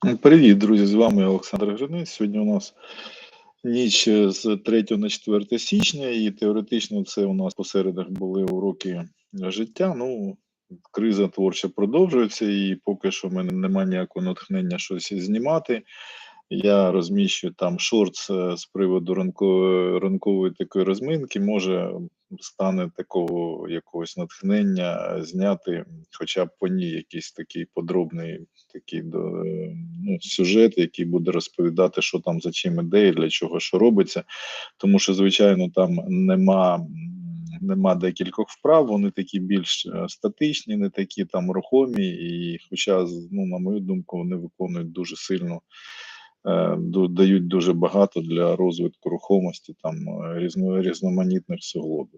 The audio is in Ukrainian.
Привіт, друзі! З вами Олександр Гринець. Сьогодні у нас ніч е, з 3 на 4 січня, і теоретично це у нас по середах були уроки життя. Ну, криза творча продовжується, і поки що в мене немає ніякого натхнення щось знімати. Я розміщую там шортс е, з приводу ранкової, ранкової такої розминки. Може стане такого якогось натхнення зняти, хоча б по ній якийсь такий подробний такий е, ну, сюжет, який буде розповідати, що там за чим іде і для чого що робиться. Тому що, звичайно, там нема. Нема декількох вправ, вони такі більш е, статичні, не такі там рухомі, і хоча, ну, на мою думку, вони виконують дуже сильно е, дають дуже багато для розвитку рухомості там е, різно, різноманітних суглобів.